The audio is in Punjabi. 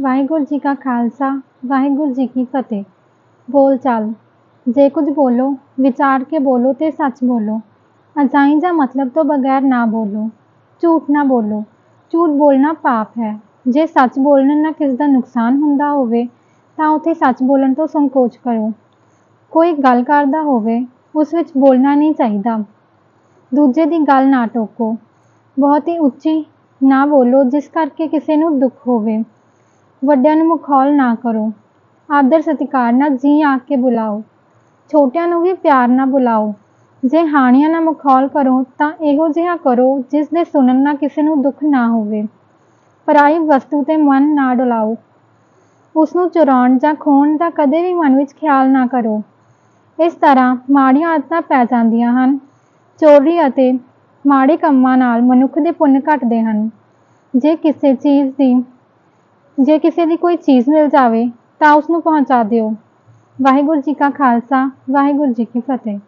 ਵਾਹਿਗੁਰੂ ਜੀ ਕਾ ਖਾਲਸਾ, ਵਾਹਿਗੁਰੂ ਜੀ ਕੀ ਫਤਿਹ। ਬੋਲ ਚਾਲ, ਜੇ ਕੁਝ ਬੋਲੋ, ਵਿਚਾਰ ਕੇ ਬੋਲੋ ਤੇ ਸੱਚ ਬੋਲੋ। ਅਜਾਈਂ ਜਾਂ ਮਤਲਬ ਤੋਂ ਬਗੈਰ ਨਾ ਬੋਲੋ। ਝੂਠ ਨਾ ਬੋਲੋ। ਝੂਠ ਬੋਲਣਾ ਪਾਪ ਹੈ। ਜੇ ਸੱਚ ਬੋਲਣ ਨਾਲ ਕਿਸ ਦਾ ਨੁਕਸਾਨ ਹੁੰਦਾ ਹੋਵੇ, ਤਾਂ ਉੱਥੇ ਸੱਚ ਬੋਲਣ ਤੋਂ ਸੰਕੋਚ ਕਰੋ। ਕੋਈ ਗੱਲ ਕਰਦਾ ਹੋਵੇ, ਉਸ ਵਿੱਚ ਬੋਲਣਾ ਨਹੀਂ ਚਾਹੀਦਾ। ਦੂਜੇ ਦੀ ਗੱਲ ਨਾ ਟੋਕੋ। ਬਹੁਤ ਹੀ ਉੱਚੀ ਨਾ ਬੋਲੋ, ਜਿਸ ਕਰਕੇ ਕਿਸੇ ਨੂੰ ਦੁੱਖ ਹੋਵੇ। ਵੱਡਿਆਂ ਨੂੰ ਮਖੌਲ ਨਾ ਕਰੋ। ਆਦਰ ਸਤਿਕਾਰ ਨਾਲ ਜੀ ਆਖ ਕੇ ਬੁਲਾਓ। ਛੋਟਿਆਂ ਨੂੰ ਵੀ ਪਿਆਰ ਨਾਲ ਬੁਲਾਓ। ਜੇ ਹਾਣੀਆਂ ਨਾਲ ਮੁਖੌਲ ਕਰੋ, ਤਾਂ ਇਹੋ ਜਿਹਾ ਕਰੋ ਜਿਸ ਦੇ ਸੁਣਨ ਨਾਲ ਕਿਸੇ ਨੂੰ ਦੁੱਖ ਨਾ ਹੋਵੇ। ਪਰਾਈ ਵਸਤੂ ਤੇ ਮਨ ਨਾ ਡੁਲਾਓ। ਉਸ ਨੂੰ ਚੁਰਾਉਣ ਜਾਂ ਖੋਹਣ ਦਾ ਕਦੇ ਵੀ ਮਨ ਵਿੱਚ ਖਿਆਲ ਨਾ ਕਰੋ। ਇਸ ਤਰ੍ਹਾਂ ਮਾੜੀਆਂ ਆਦਤਾਂ ਪੈ ਜਾਂਦੀਆਂ ਹਨ। ਚੋਰੀ ਅਤੇ ਮਾੜੇ ਕੰਮਾਂ ਨਾਲ ਮਨੁੱਖ ਦੇ ਪੁੰਨ ਘਟਦੇ ਹਨ। ਜੇ ਕਿਸੇ ਚੀਜ਼ ਦੀ ਜੇ ਕਿਸੇ ਦੀ ਕੋਈ ਚੀਜ਼ ਮਿਲ ਜਾਵੇ ਤਾਂ ਉਸ ਨੂੰ ਪਹੁੰਚਾ ਦਿਓ। ਵਾਹਿਗੁਰੂ ਜੀ ਕਾ ਖਾਲਸਾ, ਵਾਹਿਗੁਰੂ ਜੀ ਕੀ ਫਤਿਹ।